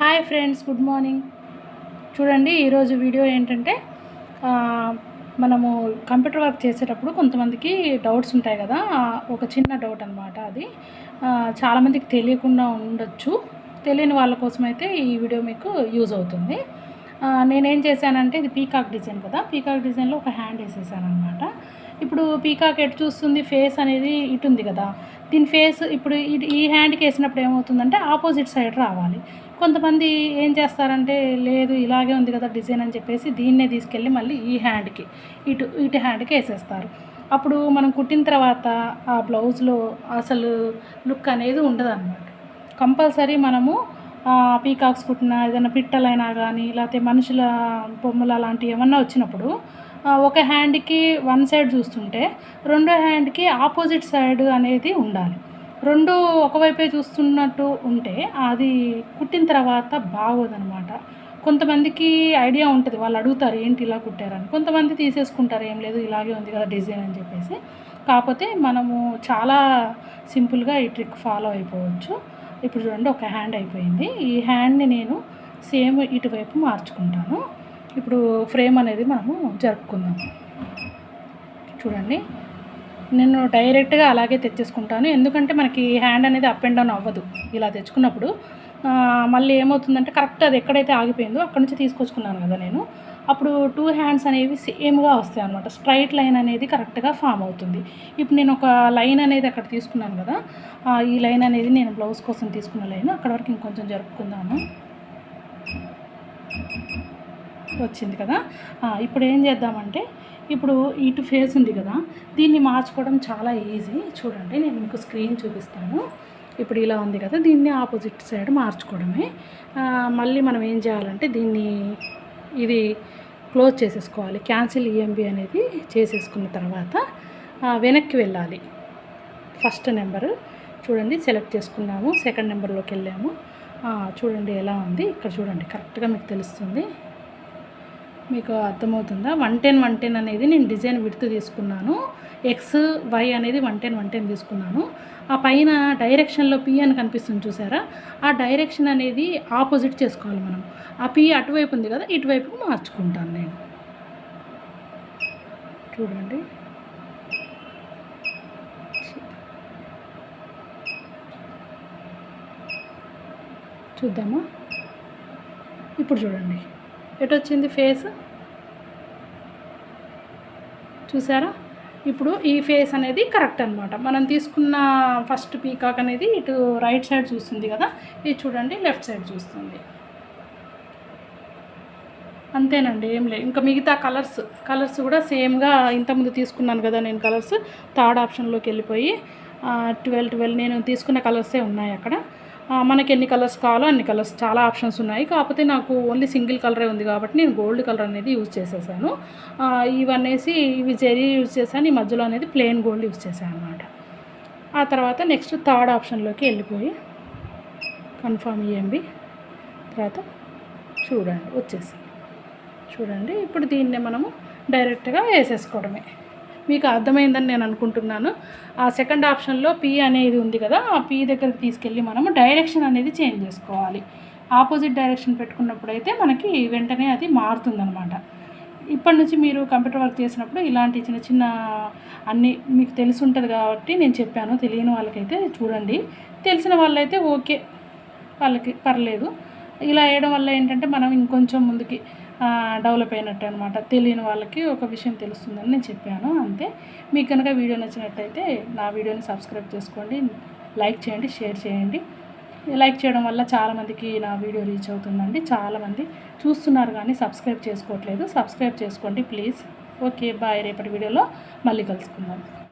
Hi friends good morning. చూడండి ఈరోజు video ఏంటంటే మనము కంప్యూటర్ వర్క్ చేసేటప్పుడు కొంతమందికి డౌట్స్ ఉంటాయి కదా ఒక చిన్న డౌట్ అనమాట అది. చాలామందికి తెలియకుండా ఉండొచ్చు. తెలియని వాళ్ళ కోసం అయితే ఈ వీడియో మీకు యూజ్ అవుతుంది. నేనేం చేశానంటే ఇది పీకాక్ డిజైన్ కదా పీకాక్ డిజైన్లో ఒక హ్యాండ్ వేసేసాను అనమాట ఇప్పుడు పీకాక్ ఎటు చూస్తుంది ఫేస్ అనేది ఇటు ఉంది కదా. దీని ఫేస్ ఇప్పుడు ఇటు- ఈ హ్యాండ్కి వేసినప్పుడు ఏమవుతుందంటే ఆపోజిట్ సైడ్ రావాలి. కొంతమంది ఏం చేస్తారంటే లేదు ఇలాగే ఉంది కదా డిజైన్ అని చెప్పేసి దీన్నే తీసుకెళ్ళి మళ్ళీ ఈ హ్యాండ్కి ఇటు ఇటు హ్యాండ్కి వేసేస్తారు. అప్పుడు మనం కుట్టిన తర్వాత ఆ బ్లౌజ్లో అసలు లుక్ అనేది ఉండదు అనమాట కంపల్సరీ మనము పీకాక్స్ కుట్టిన ఏదైనా పిట్టలైనా కానీ లేకపోతే మనుషుల బొమ్మలు అలాంటివి ఏమన్నా వచ్చినప్పుడు ఒక హ్యాండ్కి వన్ సైడ్ చూస్తుంటే రెండో హ్యాండ్కి ఆపోజిట్ సైడ్ అనేది ఉండాలి. రెండు ఒకవైపే చూస్తున్నట్టు ఉంటే అది కుట్టిన తర్వాత బాగోదనమాట కొంతమందికి ఐడియా ఉంటుంది వాళ్ళు అడుగుతారు ఏంటి ఇలా కుట్టారని. కొంతమంది తీసేసుకుంటారు ఏం లేదు ఇలాగే ఉంది కదా డిజైన్ అని చెప్పేసి. కాకపోతే మనము చాలా సింపుల్గా ఈ ట్రిక్ ఫాలో అయిపోవచ్చు. ఇప్పుడు చూడండి ఒక హ్యాండ్ అయిపోయింది. ఈ హ్యాండ్ని నేను సేమ్ ఇటువైపు మార్చుకుంటాను. ఇప్పుడు ఫ్రేమ్ అనేది మనము జరుపుకుందాం. చూడండి. నేను డైరెక్ట్గా అలాగే తెచ్చేసుకుంటాను. ఎందుకంటే మనకి హ్యాండ్ అనేది అప్ అండ్ డౌన్ అవ్వదు. ఇలా తెచ్చుకున్నప్పుడు. మళ్ళీ ఏమవుతుందంటే కరెక్ట్ అది ఎక్కడైతే ఆగిపోయిందో అక్కడ నుంచి తీసుకొచ్చుకున్నాను కదా నేను. అప్పుడు టూ హ్యాండ్స్ అనేవి సేమ్గా వస్తాయి అనమాట స్ట్రైట్ లైన్ అనేది కరెక్ట్గా ఫామ్ అవుతుంది. ఇప్పుడు నేను ఒక లైన్ అనేది అక్కడ తీసుకున్నాను కదా. ఈ లైన్ అనేది నేను బ్లౌజ్ కోసం తీసుకున్న లైన్. అక్కడ వరకు ఇంకొంచెం జరుపుకుందాము? వచ్చింది కదా. ఇప్పుడు ఏం చేద్దామంటే ఇప్పుడు ఇటు ఫేస్ ఉంది కదా దీన్ని మార్చుకోవడం చాలా ఈజీ. చూడండి నేను మీకు స్క్రీన్ చూపిస్తాను. ఇప్పుడు ఇలా ఉంది కదా దీన్ని ఆపోజిట్ సైడ్ మార్చుకోవడమే. మళ్ళీ మనం ఏం చేయాలంటే దీన్ని ఇది క్లోజ్ చేసేసుకోవాలి. క్యాన్సిల్ ఈఎంబి అనేది చేసేసుకున్న తర్వాత వెనక్కి వెళ్ళాలి. First number. చూడండి సెలెక్ట్ చేసుకున్నాము. సెకండ్ నెంబర్లోకి వెళ్ళాము. చూడండి ఎలా ఉంది. ఇక్కడ చూడండి కరెక్ట్గా మీకు తెలుస్తుంది. మీకు అర్థమవుతుందా? వన్ టెన్ వన్ టెన్ అనేది నేను డిజైన్ విడుతు తీసుకున్నాను. ఎక్స్ వై అనేది వన్ టెన్ వన్ టెన్ తీసుకున్నాను. ఆ పైన డైరెక్షన్లో పి అని కనిపిస్తుంది చూసారా? ఆ డైరెక్షన్ అనేది ఆపోజిట్ చేసుకోవాలి మనం. ఆ పి అటువైపు ఉంది కదా ఇటువైపు మార్చుకుంటాను నేను. చూడండి. చూద్దామా? ఇప్పుడు చూడండి. ఎటు వచ్చింది ఫేస్? చూసారా? ఇప్పుడు ఈ ఫేస్ అనేది కరెక్ట్ అనమాట మనం తీసుకున్న ఫస్ట్ పీకాక్ అనేది ఇటు రైట్ సైడ్ చూస్తుంది కదా ఇది చూడండి లెఫ్ట్ సైడ్ చూస్తుంది. అంతేనండి ఏం లేదు. ఇంకా మిగతా కలర్స్ కలర్స్ కూడా సేమ్గా ఇంతకుముందు తీసుకున్నాను కదా నేను కలర్స్ థర్డ్ ఆప్షన్లోకి వెళ్ళిపోయి ట్వెల్వ్ ట్వెల్వ్ నేను తీసుకున్న కలర్సే ఉన్నాయి అక్కడ. మనకి ఎన్ని కలర్స్ కావాలో అన్ని కలర్స్ చాలా ఆప్షన్స్ ఉన్నాయి. కాకపోతే నాకు ఓన్లీ సింగిల్ కలరే ఉంది కాబట్టి నేను గోల్డ్ కలర్ అనేది యూజ్ చేసేసాను. ఇవన్నీ ఇవనేసి ఇవి జెరీ యూజ్ చేశాను. ఈ మధ్యలో అనేది ప్లెయిన్ గోల్డ్ యూజ్ చేశాను అనమాట ఆ తర్వాత నెక్స్ట్ థర్డ్ ఆప్షన్లోకి వెళ్ళిపోయి కన్ఫామ్ ఇయ్యండి తర్వాత చూడండి వచ్చేసి చూడండి ఇప్పుడు దీన్ని మనము డైరెక్ట్గా వేసేసుకోవడమే. మీకు అర్థమైందని నేను అనుకుంటున్నాను. ఆ సెకండ్ ఆప్షన్లో పీ అనేది ఉంది కదా ఆ పీ దగ్గరికి తీసుకెళ్ళి మనము డైరెక్షన్ అనేది చేంజ్ చేసుకోవాలి. ఆపోజిట్ డైరెక్షన్ పెట్టుకున్నప్పుడు అయితే మనకి వెంటనే అది మారుతుందనమాట ఇప్పటి నుంచి మీరు కంప్యూటర్ వర్క్ చేసినప్పుడు ఇలాంటి చిన్న చిన్న అన్నీ మీకు తెలిసి ఉంటుంది కాబట్టి నేను చెప్పాను తెలియని వాళ్ళకైతే చూడండి. తెలిసిన వాళ్ళైతే ఓకే వాళ్ళకి పర్లేదు. ఇలా వేయడం వల్ల ఏంటంటే మనం ఇంకొంచెం ముందుకి డెవలప్ అయినట్టు అనమాట తెలియని వాళ్ళకి ఒక విషయం తెలుస్తుందని నేను చెప్పాను అంతే. మీకు కనుక వీడియో నచ్చినట్టయితే నా వీడియోని సబ్స్క్రైబ్ చేసుకోండి లైక్ చేయండి షేర్ చేయండి. లైక్ చేయడం వల్ల చాలామందికి నా వీడియో రీచ్ అవుతుందండి. చాలామంది చూస్తున్నారు కానీ సబ్స్క్రైబ్ చేసుకోవట్లేదు. సబ్స్క్రైబ్ చేసుకోండి ప్లీజ్. Okay bye. రేపటి వీడియోలో మళ్ళీ కలుసుకుందాం.